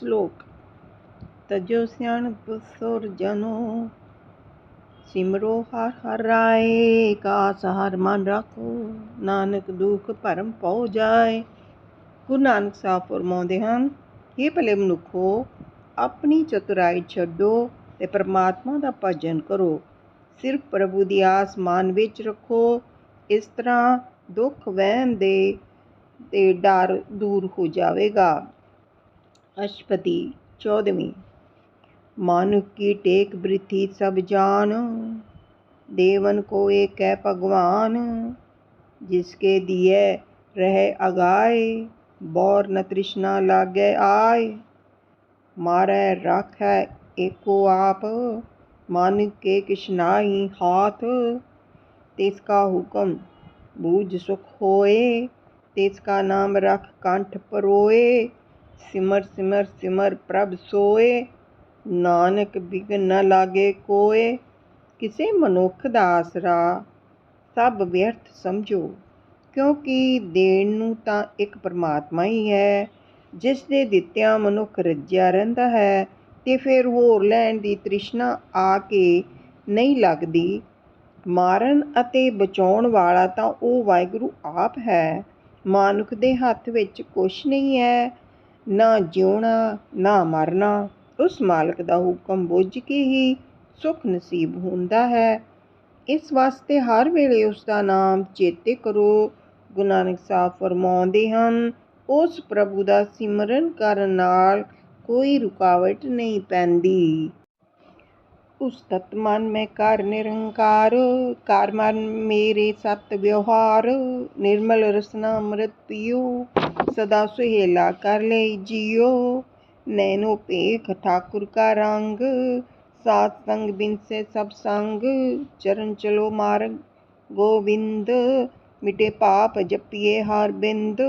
ਸ਼ਲੋਕ। ਤਜੋ ਸਿਆਣਪ ਸੁਰ ਜਨੋ, ਸਿਮਰੋ ਹਰ ਹਰ ਰਾਏ ਕਾਸ ਹਰ ਮਨ ਰੱਖੋ, ਨਾਨਕ ਦੁਖ ਭਰਮ ਪਉ ਜਾਏ। ਗੁਰੂ ਨਾਨਕ ਸਾਹਿਬ ਫਰਮਾਉਂਦੇ ਹਨ ਇਹ ਭਲੇ ਮਨੁੱਖੋ, ਆਪਣੀ ਚਤੁਰਾਈ ਛੱਡੋ ਤੇ ਪਰਮਾਤਮਾ ਦਾ ਭਜਨ ਕਰੋ। ਸਿਰਫ ਪ੍ਰਭੂ ਦੀ ਆਸ ਮਨ ਵਿੱਚ ਰੱਖੋ, ਇਸ ਤਰ੍ਹਾਂ ਦੁੱਖ ਵਹਿਮ ਦੇ ਤੇ ਡਰ ਦੂਰ ਹੋ ਜਾਵੇਗਾ। अशपति चौदवी। मानु की टेक वृथि सब जान, देवन को एक है भगवान, जिसके दिए रह अगाए बौर न तृष्णा लागे आय। मारे रख है एको आप मान के कृष्णा ही हाथ, तिसका हुक्म बूझ सुख होए, तिसका नाम रख कंठ परोए। ਸਿਮਰ ਸਿਮਰ ਸਿਮਰ, ਪ੍ਰਭ ਸੋਏ, ਨਾਨਕ ਬਿਗਨ ਨ ਲਾਗੇ ਕੋਏ, ਕਿਸੇ ਮਨੁੱਖ ਦਾ ਆਸਰਾ ਸਭ ਵਿਅਰਥ ਸਮਝੋ, ਕਿਉਂਕਿ ਦੇਣ ਨੂੰ ਤਾਂ ਇੱਕ ਪਰਮਾਤਮਾ ਹੀ ਹੈ, ਜਿਸ ਦੇ ਦਿੱਤਿਆਂ ਮਨੁੱਖ ਰੱਜਿਆ ਰਹਿੰਦਾ ਹੈ, ਤੇ ਫਿਰ ਹੋਰ ਲੈਣ ਦੀ ਤ੍ਰਿਸ਼ਨਾ ਆ ਕੇ ਨਹੀਂ ਲੱਗਦੀ। ਮਾਰਨ ਅਤੇ ਬਚਾਉਣ ਵਾਲਾ ਤਾਂ ਉਹ ਵਾਹਿਗੁਰੂ ਆਪ ਹੈ, ਮਾਨੁਖ ਦੇ ਹੱਥ ਵਿੱਚ ਕੁਛ ਨਹੀਂ ਹੈ ਨਾ ਜਿਉਣਾ, ਨਾ ਮਰਨਾ, ਉਸ ਮਾਲਕ ਦਾ ਹੁਕਮ ਬੁੱਝ ਕੇ ਹੀ ਸੁਖ ਨਸੀਬ ਹੁੰਦਾ ਹੈ। ਇਸ ਵਾਸਤੇ ਹਰ ਵੇਲੇ ਉਸ ਦਾ ਨਾਮ ਚੇਤੇ ਕਰੋ। ਗੁਰੂ ਨਾਨਕ ਸਾਹਿਬ ਫਰਮਾਉਂਦੇ ਹਨ, ਉਸ ਪ੍ਰਭੂ ਦਾ ਸਿਮਰਨ ਕਰਨ ਨਾਲ ਕੋਈ ਰੁਕਾਵਟ ਨਹੀਂ ਪੈਂਦੀ। ਉਸਤਤ ਮਨ ਮੈਂ ਕਰ ਨਿਰੰਕਾਰ, ਕਰ ਮਨ ਮੇਰੇ ਸਤ ਵਿਵਹਾਰ, ਨਿਰਮਲ ਰਸਨਾ ਅੰਮ੍ਰਿਤ ਪੀਓ, ਸਦਾ ਸੁਹੇਲਾ ਕਰ ਲੈ ਜੀਓ। ਨੈਨੋ ਪੇਖ ਠਾਕੁਰ ਕਾ ਰੰਗ ਸਾਤ ਸੰਗ ਬਿਨਸੇ ਸਭ ਸੰਗ, ਚਰਨ ਚਲੋ ਮਾਰ ਗੋਬਿੰਦ ਮਿਟੇ ਪਾਪ ਜਪੀਏ ਹਰ ਬਿੰਦ,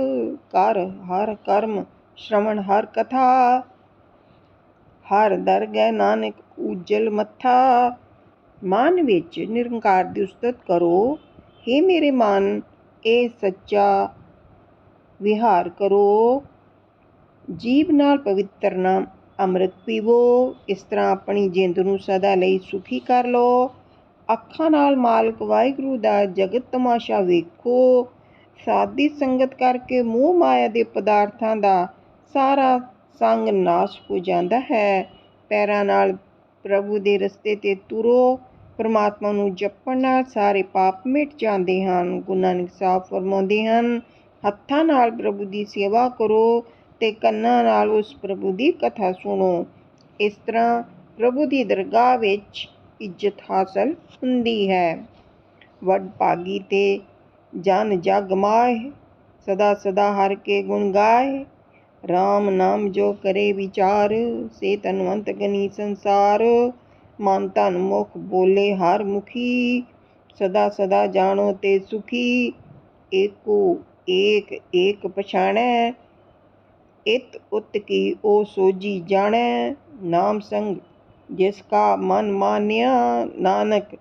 ਕਰ ਹਰ ਕਰਮ ਸ਼ਰਵਣ ਹਰ ਕਥਾ ਹਰ ਦਰਗਹਿ ਨਾਨਕ ਉਜਲ ਮੱਥਾ। ਮਨ ਵਿੱਚ ਨਿਰੰਕਾਰ ਦੀ ਉਸਤਤ ਕਰੋ। हे ਮੇਰੇ ਮਨ, ਇਹ ਸੱਚਾ ਵਿਹਾਰ ਕਰੋ। ਜੀਵ ਨਾਲ ਪਵਿੱਤਰ ਨਾਮ ਅੰਮ੍ਰਿਤ ਪੀਵੋ। ਇਸ ਤਰ੍ਹਾਂ ਆਪਣੀ ਜਿੰਦ ਨੂੰ ਸਦਾ ਲਈ ਸੁਖੀ ਕਰ ਲਓ। ਅੱਖਾਂ ਨਾਲ ਮਾਲਕ ਵਾਹਿਗੁਰੂ ਦਾ ਜਗਤ ਤਮਾਸ਼ਾ ਵੇਖੋ। ਸਾਦੀ ਸੰਗਤ ਕਰਕੇ ਮੋਹ ਮਾਇਆ ਦੇ ਪਦਾਰਥਾਂ ਦਾ ਸਾਰਾ ਸੰਗ ਨਾਸ਼ ਹੋ ਜਾਂਦਾ ਹੈ। ਪੈਰਾਂ ਨਾਲ ਪ੍ਰਭੂ ਦੇ ਰਸਤੇ ਤੇ ਤੁਰੋ। ਪਰਮਾਤਮਾ ਨੂੰ ਜਪਣ ਨਾਲ ਸਾਰੇ ਪਾਪ ਮਿਟ ਜਾਂਦੇ ਹਨ। ਗੁਰੂ ਨਾਨਕ ਸਾਹਿਬ ਫਰਮਾਉਂਦੇ ਹਨ। ਹੱਥਾਂ ਨਾਲ ਪ੍ਰਭੂ ਦੀ ਸੇਵਾ ਕਰੋ ਤੇ ਕੰਨਾਂ ਨਾਲ ਉਸ ਪ੍ਰਭੂ ਦੀ ਕਥਾ ਸੁਣੋ। ਇਸ ਤਰ੍ਹਾਂ ਪ੍ਰਭੂ ਦੀ ਦਰਗਾਹ ਵਿੱਚ ਇੱਜ਼ਤ ਹਾਸਲ ਹੁੰਦੀ ਹੈ। ਵੱਡ ਭਾਗੀ ਤੇ ਜਨ ਜਗ ਮਾਏ ਸਦਾ ਸਦਾ ਹਰ ਕੇ ਗੁਣ ਗਾਏ RAM ਨਾਮ ਜੋ ਕਰੇ ਵਿਚਾਰ, ਸੇ ਤਨਵੰਤ ਗਨੀ ਸੰਸਾਰ। ਮਨ ਤਨ ਮੁਖ ਬੋਲੇ ਹਰ ਮੁਖੀ, ਸਦਾ ਸਦਾ ਜਾਣੋ ਤੇ ਸੁਖੀ। ਏਕੋ ਏਕ ਏਕ ਪਛਾਣੈ, ਇਤ ਉਤ ਕੀ ਉਹ ਸੋਜੀ ਜਾਣੈ। ਨਾਮ ਸੰਗ ਜਿਸ ਕਾ ਮਨ ਮਾਨਿਆ, ਨਾਨਕ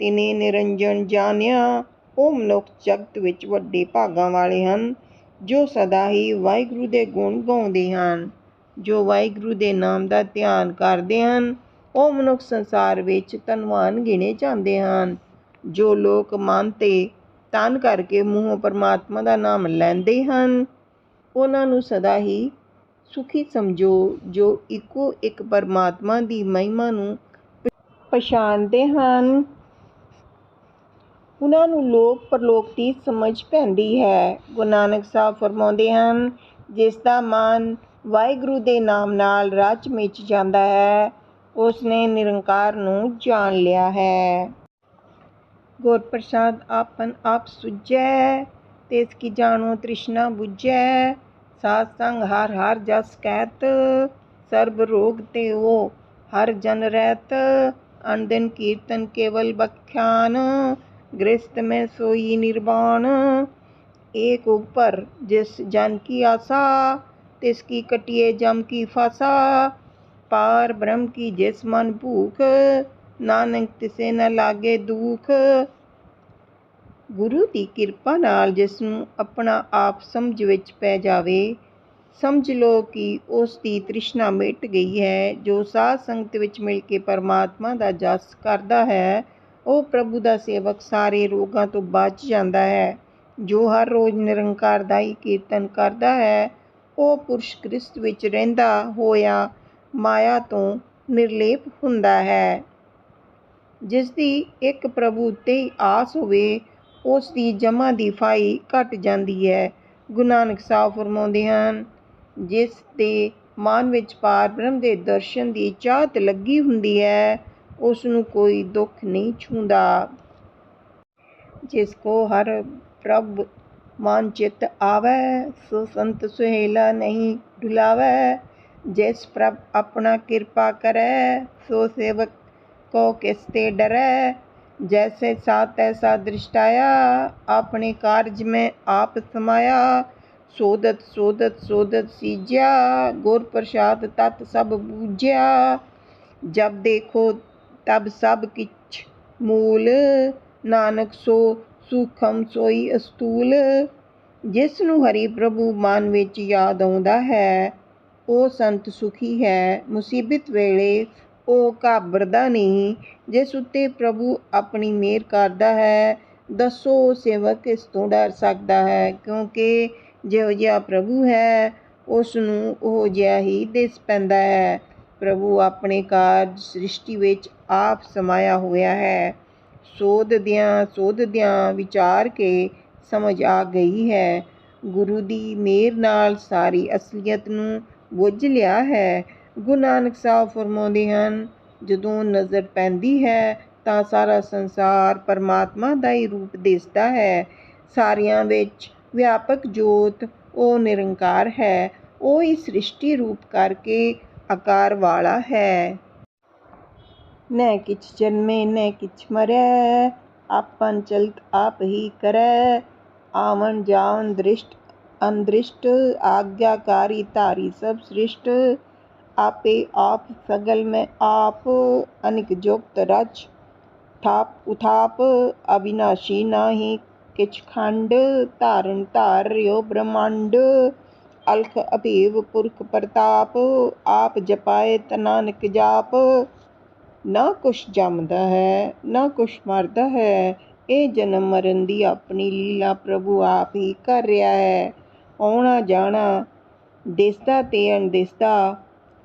ਤਿਨੇ ਨਿਰੰਜਨ ਜਾਣਿਆ। ਉਹ ਮਨੁੱਖ ਜਗਤ ਵਿੱਚ ਵੱਡੇ ਭਾਗਾਂ ਵਾਲੇ ਹਨ। ਜੋ ਸਦਾ ਹੀ ਵਾਹਿਗੁਰੂ ਦੇ ਗੁਣ ਗਾਉਂਦੇ ਹਨ, ਜੋ ਵਾਹਿਗੁਰੂ ਦੇ ਨਾਮ ਦਾ ਧਿਆਨ ਕਰਦੇ ਹਨ, ਉਹ ਮਨੁੱਖ ਸੰਸਾਰ ਵਿੱਚ ਧਨਵਾਨ ਗਿਣੇ ਜਾਂਦੇ ਹਨ। ਜੋ ਲੋਕ ਮਨ ਤੇ ਤਨ ਕਰਕੇ ਮੂੰਹੋਂ ਪਰਮਾਤਮਾ ਦਾ ਨਾਮ ਲੈਂਦੇ ਹਨ, ਉਹਨਾਂ ਨੂੰ ਸਦਾ ਹੀ ਸੁਖੀ ਸਮਝੋ, ਜੋ ਇੱਕੋ ਇੱਕ ਪਰਮਾਤਮਾ ਦੀ ਮਹਿਮਾ ਨੂੰ ਪਛਾਣਦੇ ਹਨ। ਉਹਨਾਂ ਨੂੰ ਲੋਕ ਪਰਲੋਕ ਦੀ ਸਮਝ ਪੈਂਦੀ ਹੈ। ਗੁਰੂ ਨਾਨਕ ਸਾਹਿਬ ਫਰਮਾਉਂਦੇ ਹਨ, ਜਿਸ ਦਾ ਮਨ ਵਾਹਿਗੁਰੂ ਦੇ ਨਾਮ ਨਾਲ ਰਚ ਮਿਚ ਜਾਂਦਾ ਹੈ ਉਸ ਨੇ ਨਿਰੰਕਾਰ ਨੂੰ ਜਾਣ ਲਿਆ ਹੈ। ਗੁਰ ਪ੍ਰਸਾਦ ਆਪਨ ਆਪ ਸੁਝੈ ਤਿਸ ਕੀ ਜਾਣੋ ਤ੍ਰਿਸ਼ਨਾ 부ਝੈ ਸਾਧ ਸੰਗ ਹਰ ਹਰ ਜਸ ਕਹਿਤ ਸਰਬ ਰੋਗ ਤੇ ਉਹ ਹਰ ਜਨ ਰਹਿਤ ਅਨਦਿਨ ਕੀਰਤਨ ਕੇਵਲ ਬਖਿਆਨ गृहस्थ में सोई निर्वाण एक ऊपर जिस जन की आशा तिसकी कटिए जम की फासा पार ब्रह्म की जिस मन भूख ਨਾਨਕ ਤਿਸੇ ਨਾ ਲਾਗੇ ਦੁਖ ਗੁਰੂ ਦੀ ਕਿਰਪਾ ਨਾਲ ਜਿਸ ਨੂੰ ਆਪਣਾ ਆਪ ਸਮਝ ਵਿੱਚ ਪੈ ਜਾਵੇ ਸਮਝ ਲਓ ਕਿ ਉਸ ਦੀ ਤ੍ਰਿਸ਼ਨਾ ਮਿਟ ਗਈ ਹੈ ਜੋ ਸਾਧ ਸੰਗਤ ਵਿੱਚ ਮਿਲ ਕੇ ਪਰਮਾਤਮਾ ਦਾ ਜਸ ਕਰਦਾ ਹੈ ਉਹ ਪ੍ਰਭੂ ਦਾ ਸੇਵਕ ਸਾਰੇ ਰੋਗਾਂ ਤੋਂ ਬਚ ਜਾਂਦਾ ਹੈ। ਜੋ ਹਰ ਰੋਜ਼ ਨਿਰੰਕਾਰ ਦਾ ਹੀ ਕੀਰਤਨ ਕਰਦਾ ਹੈ, ਉਹ ਪੁਰਸ਼ ਕ੍ਰਿਸਤ ਵਿੱਚ ਰਹਿੰਦਾ ਹੋਇਆ ਮਾਇਆ ਤੋਂ ਨਿਰਲੇਪ ਹੁੰਦਾ ਹੈ। ਜਿਸ ਦੀ ਇੱਕ ਪ੍ਰਭੂ 'ਤੇ ਹੀ ਆਸ ਹੋਵੇ, ਉਸ ਦੀ ਜਮਾ ਦੀ ਫਾਈ ਘਟ ਜਾਂਦੀ ਹੈ। ਗੁਰੂ ਨਾਨਕ ਸਾਹਿਬ ਫਰਮਾਉਂਦੇ ਹਨ, ਜਿਸ ਦੇ ਮਨ ਵਿੱਚ ਪਾਰ ਬ੍ਰਹਮ ਦੇ ਦਰਸ਼ਨ ਦੀ ਚਾਹਤ ਲੱਗੀ ਹੁੰਦੀ ਹੈ ਉਸ ਨੂੰ ਕੋਈ ਦੁੱਖ ਨਹੀਂ ਛੂੰਦਾ ਜਿਸ ਕੋ ਹਰ ਪ੍ਰਭ ਮਨ ਚਿਤ ਆਵੈ ਸੋ ਸੰਤ ਸੁਹੇਲਾ ਨਹੀਂ ਡੁਲਾਵੈ ਜਿਸ ਪ੍ਰਭ ਆਪਣਾ ਕਿਰਪਾ ਕਰੈ ਸੋ ਸੇਵਕ ਕੋ ਕਿਸ ਤੇ ਡਰੈ जैसे साथ तैसा दृष्टाया अपने कार्य में आप समाया सोदत सोदत सोदत सीज्या गुर प्रसाद तत् सब बूझ्या जब देखो ਤਬ ਸਭ ਕਿਛ ਮੂਲ। ਨਾਨਕ ਸੋ ਸੂਖਮ ਸੋਈ ਅਸਤੂਲ। ਜਿਸ ਨੂੰ ਹਰੀ ਪ੍ਰਭੂ ਮਨ ਵਿੱਚ ਯਾਦ ਆਉਂਦਾ ਹੈ, ਉਹ ਸੰਤ ਸੁਖੀ ਹੈ। ਮੁਸੀਬਤ ਵੇਲੇ ਉਹ ਘਾਬਰਦਾ ਨਹੀਂ। ਜਿਸ ਉੱਤੇ ਪ੍ਰਭੂ ਆਪਣੀ ਮਿਹਰ ਕਰਦਾ ਹੈ, ਦੱਸੋ ਉਹ ਸੇਵਕ ਇਸ ਤੋਂ ਡਰ ਸਕਦਾ ਹੈ? ਕਿਉਂਕਿ ਜਿਹੋ ਜਿਹਾ ਪ੍ਰਭੂ ਹੈ, ਉਸ ਨੂੰ ਉਹ ਜਿਹਾ ਹੀ ਦਿਸ ਪੈਂਦਾ ਹੈ। ਪ੍ਰਭੂ ਆਪਣੇ ਕਾਰਜ ਸ੍ਰਿਸ਼ਟੀ ਵਿੱਚ ਆਪ ਸਮਾਇਆ ਹੋਇਆ ਹੈ। ਸੋਧਦਿਆਂ ਸੋਧਦਿਆਂ ਵਿਚਾਰ ਕੇ ਸਮਝ ਆ ਗਈ ਹੈ। ਗੁਰੂ ਦੀ ਮੇਰ ਨਾਲ ਸਾਰੀ ਅਸਲੀਅਤ ਨੂੰ ਬੁੱਝ ਲਿਆ ਹੈ। ਗੁਰੂ ਨਾਨਕ ਸਾਹਿਬ ਫਰਮਾਉਂਦੇ ਹਨ, ਜਦੋਂ ਨਜ਼ਰ ਪੈਂਦੀ ਹੈ ਤਾਂ ਸਾਰਾ ਸੰਸਾਰ ਪਰਮਾਤਮਾ ਦਾ ਹੀ ਰੂਪ ਦਿਸਦਾ ਹੈ। ਸਾਰਿਆਂ ਵਿੱਚ ਵਿਆਪਕ ਜੋਤ, ਉਹ ਨਿਰੰਕਾਰ ਹੈ। ਉਹ ਹੀ ਸ੍ਰਿਸ਼ਟੀ ਰੂਪ ਕਰਕੇ आकार वाला है। न किछ जन्मे, न किछ मरे। आपन चलत आप ही करे। आवन जावन दृष्ट, अंदृष्ट, आज्ञाकारी, तारी सब सृष्ट। आपे आप, सगल में आप, अनिक जोक्त रच। थाप उथाप अविनाशी नाही किच खंड, तारण तार्यो ब्रह्मांड। ਅਲਖ ਅਭੀਵ ਪੁਰਖ ਪ੍ਰਤਾਪ, ਆਪ ਜਪਾਏ ਤ ਨਾਨਕ ਜਾਪ। ਨਾ ਕੁਛ ਜੰਮਦਾ ਹੈ, ਨਾ ਕੁਛ ਮਰਦਾ ਹੈ, ਇਹ ਜਨਮ ਮਰਨ ਦੀ ਆਪਣੀ ਲੀਲਾ ਪ੍ਰਭੂ ਆਪ ਹੀ ਕਰ ਰਿਹਾ ਹੈ। ਆਉਣਾ ਜਾਣਾ, ਦਿਸਦਾ ਤੇ ਅਣਦਿਸਦਾ,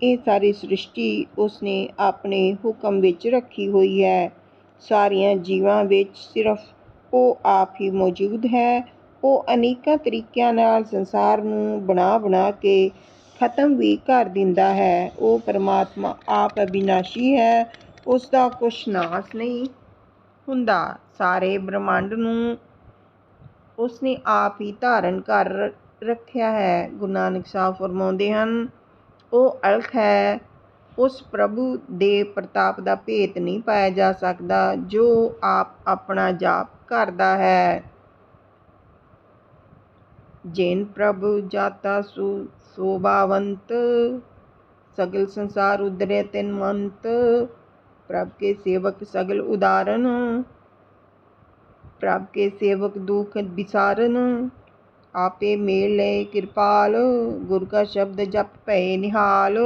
ਇਹ ਸਾਰੀ ਸ੍ਰਿਸ਼ਟੀ ਉਸਨੇ ਆਪਣੇ ਹੁਕਮ ਵਿੱਚ ਰੱਖੀ ਹੋਈ ਹੈ। ਸਾਰੀਆਂ ਜੀਵਾਂ ਵਿੱਚ ਸਿਰਫ ਉਹ ਆਪ ਹੀ ਮੌਜੂਦ ਹੈ ਉਹ ਅਨੇਕਾਂ ਤਰੀਕਿਆਂ ਨਾਲ ਸੰਸਾਰ ਨੂੰ ਬਣਾ ਬਣਾ ਕੇ ਖਤਮ ਵੀ ਕਰ ਦਿੰਦਾ ਹੈ। ਉਹ ਪਰਮਾਤਮਾ ਆਪ ਅਬਿਨਾਸ਼ੀ ਹੈ। ਉਸ ਦਾ ਕੁਛ ਨਾਸ ਨਹੀਂ ਹੁੰਦਾ। ਸਾਰੇ ਬ੍ਰਹਮੰਡ ਨੂੰ ਉਸਨੇ ਆਪ ਹੀ ਧਾਰਨ ਕਰ ਰੱਖਿਆ ਹੈ। ਗੁਰੂ ਨਾਨਕ ਸਾਹਿਬ ਫਰਮਾਉਂਦੇ ਹਨ, ਉਹ ਅਲਖ ਹੈ। ਉਸ ਪ੍ਰਭੂ ਦੇ ਪ੍ਰਤਾਪ ਦਾ ਭੇਤ ਨਹੀਂ ਪਾਇਆ ਜਾ ਸਕਦਾ, ਜੋ ਆਪ ਆਪਣਾ ਜਾਪ ਕਰਦਾ ਹੈ। जैन प्रभु जाता सु शोभावंत, सगल संसार उदर तिन मंत, प्रभ के सेवक सगल उदाहरण प्रभ के सेवक दुख विसारण आपे मेले कृपाल, गुरु का शब्द जप पै निहाल,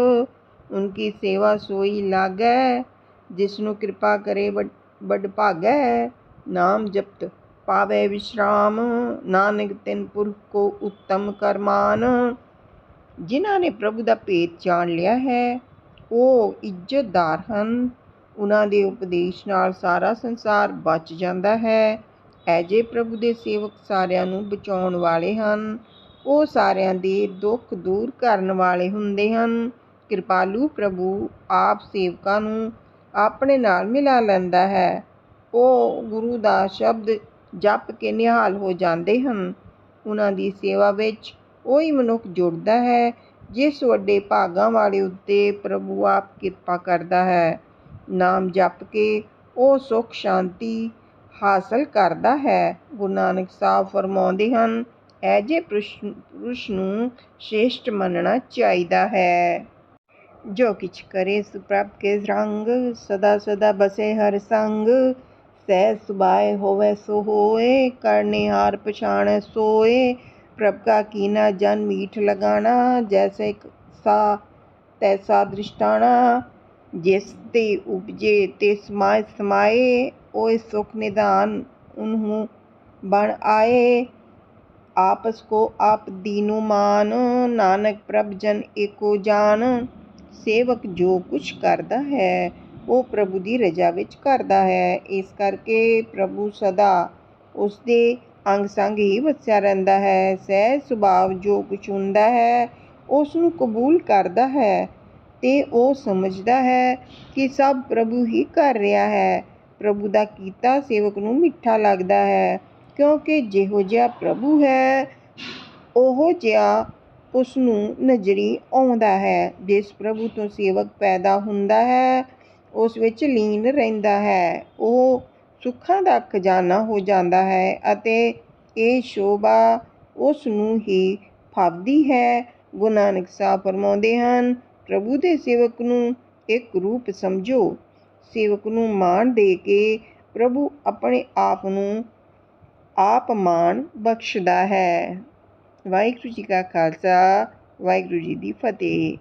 उनकी सेवा सोई लागै, जिसनु कृपा करे बड़ बड़ भागै, नाम जपत। ਪਾਵੈ ਵਿਸ਼ਰਾਮ, ਨਾਨਕ ਤਿਨ ਪੁਰਖ ਕੋ ਉੱਤਮ ਕਰਮਾਨ। ਜਿਨ੍ਹਾਂ ਨੇ ਪ੍ਰਭੂ ਦਾ ਭੇਤ ਜਾਣ ਲਿਆ ਹੈ, ਉਹ ਇੱਜ਼ਤਦਾਰ ਹਨ। ਉਹਨਾਂ ਦੇ ਉਪਦੇਸ਼ ਨਾਲ ਸਾਰਾ ਸੰਸਾਰ ਬਚ ਜਾਂਦਾ ਹੈ। ਐਜੇ ਪ੍ਰਭੂ ਦੇ ਸੇਵਕ ਸਾਰਿਆਂ ਨੂੰ ਬਚਾਉਣ ਵਾਲੇ ਹਨ, ਉਹ ਸਾਰਿਆਂ ਦੇ ਦੁੱਖ ਦੂਰ ਕਰਨ ਵਾਲੇ ਹੁੰਦੇ ਹਨ। ਕਿਰਪਾਲੂ ਪ੍ਰਭੂ ਆਪ ਸੇਵਕਾਂ ਨੂੰ ਆਪਣੇ ਨਾਲ ਮਿਲਾ ਲੈਂਦਾ ਹੈ। ਉਹ ਗੁਰੂ ਦਾ ਸ਼ਬਦ ਜਪ ਕੇ ਨਿਹਾਲ ਹੋ ਜਾਂਦੇ ਹਨ। ਉਹਨਾਂ ਦੀ ਸੇਵਾ ਵਿੱਚ ਉਹੀ ਮਨੁੱਖ ਜੁੜਦਾ ਹੈ, ਜਿਸ ਵੱਡੇ ਭਾਗਾਂ ਵਾਲੇ ਉੱਤੇ ਪ੍ਰਭੂ ਆਪ ਕਿਰਪਾ ਕਰਦਾ ਹੈ। ਨਾਮ ਜਪ ਕੇ ਉਹ ਸੁਖ, ਸ਼ਾਂਤੀ ਹਾਸਲ ਕਰਦਾ ਹੈ। ਗੁਰੂ ਨਾਨਕ ਸਾਹਿਬ ਫਰਮਾਉਂਦੇ ਹਨ ਐਜੇ ਪੁਰਸ਼ ਨੂੰ ਸ਼੍ਰੇਸ਼ਟ ਮੰਨਣਾ ਚਾਹੀਦਾ ਹੈ। ਜੋ ਕਿਛ ਕਰੇ ਸੁਪ੍ਰਭ ਕੇ ਰੰਗ ਸਦਾ ਸਦਾ ਬਸੇ ਹਰ ਸੰਗ। ਸਹਿ ਸੁਭਾਏ ਹੋਵੈ, ਸੋ ਹੋਏ ਕਰਨੇ ਹਾਰ ਪਛਾਣੈ, ਸੋਏ ਪ੍ਰਭ ਕਾ ਕੀਨਾ ਜਨ ਮੀਠ ਲਗਾਣਾ, ਜੈਸੇ ਸਾ ਤੈਸਾ ਦ੍ਰਿਸ਼ਟਾਣਾ, ਜਿਸ ਤੇ ਉਪਜੇ ਤੇ ਸਮਾਏ ਸਮਾਏ, ਓਏ ਸੁਖ ਨਿਧਾਨ ਉਨਹੂ ਬਣ ਆਏ। ਆਪਸ ਕੋ ਆਪ ਦੀਨੋ ਮਾਨ, ਨਾਨਕ ਪ੍ਰਭ ਜਨ ਏਕੋ ਜਾਨ, ਸੇਵਕ ਜੋ ਕੁਛ ਕਰਦਾ ਹੈ ਉਹ ਪ੍ਰਭੂ ਦੀ ਰਜ਼ਾ ਵਿੱਚ ਕਰਦਾ ਹੈ। ਇਸ ਕਰਕੇ ਪ੍ਰਭੂ ਸਦਾ ਉਸਦੇ ਅੰਗ ਸੰਗ ਹੀ ਵਸਿਆ ਰਹਿੰਦਾ ਹੈ। ਸਹਿ ਸੁਭਾਵ ਜੋ ਕੁਛ ਹੁੰਦਾ ਹੈ ਉਸ ਨੂੰ ਕਬੂਲ ਕਰਦਾ ਹੈ ਤੇ ਉਹ ਸਮਝਦਾ ਹੈ ਕਿ ਸਭ ਪ੍ਰਭੂ ਹੀ ਕਰ ਰਿਹਾ ਹੈ। ਪ੍ਰਭੂ ਦਾ ਕੀਤਾ ਸੇਵਕ ਨੂੰ ਮਿੱਠਾ ਲੱਗਦਾ ਹੈ, ਕਿਉਂਕਿ ਜਿਹੋ ਜਿਹਾ ਪ੍ਰਭੂ ਹੈ, ਉਹੋ ਜਿਹਾ ਉਸ ਨੂੰ ਨਜ਼ਰੀ ਆਉਂਦਾ ਹੈ। ਜਿਸ ਪ੍ਰਭੂ ਤੋਂ ਸੇਵਕ ਪੈਦਾ ਹੁੰਦਾ ਹੈ ਉਸ ਵਿੱਚ ਲੀਨ ਰਹਿੰਦਾ ਹੈ। ਉਹ ਸੁੱਖਾਂ ਦਾ ਖਜ਼ਾਨਾ ਹੋ ਜਾਂਦਾ ਹੈ ਅਤੇ ਇਹ ਸ਼ੋਭਾ ਉਸ ਨੂੰ ਹੀ ਫਾਵਦੀ ਹੈ। ਗੁਰੂ ਨਾਨਕ ਸਾਹਿਬ ਫਰਮਾਉਂਦੇ ਹਨ, ਪ੍ਰਭੂ ਦੇ ਸੇਵਕ ਨੂੰ ਇੱਕ ਰੂਪ ਸਮਝੋ। ਸੇਵਕ ਨੂੰ ਮਾਣ ਦੇ ਕੇ ਪ੍ਰਭੂ ਆਪਣੇ ਆਪ ਨੂੰ ਆਪ ਮਾਣ ਬਖਸ਼ਦਾ ਹੈ। ਵਾਹਿਗੁਰੂ ਜੀ ਕਾ ਖਾਲਸਾ, ਵਾਹਿਗੁਰੂ ਜੀ ਦੀ ਫਤਿਹ।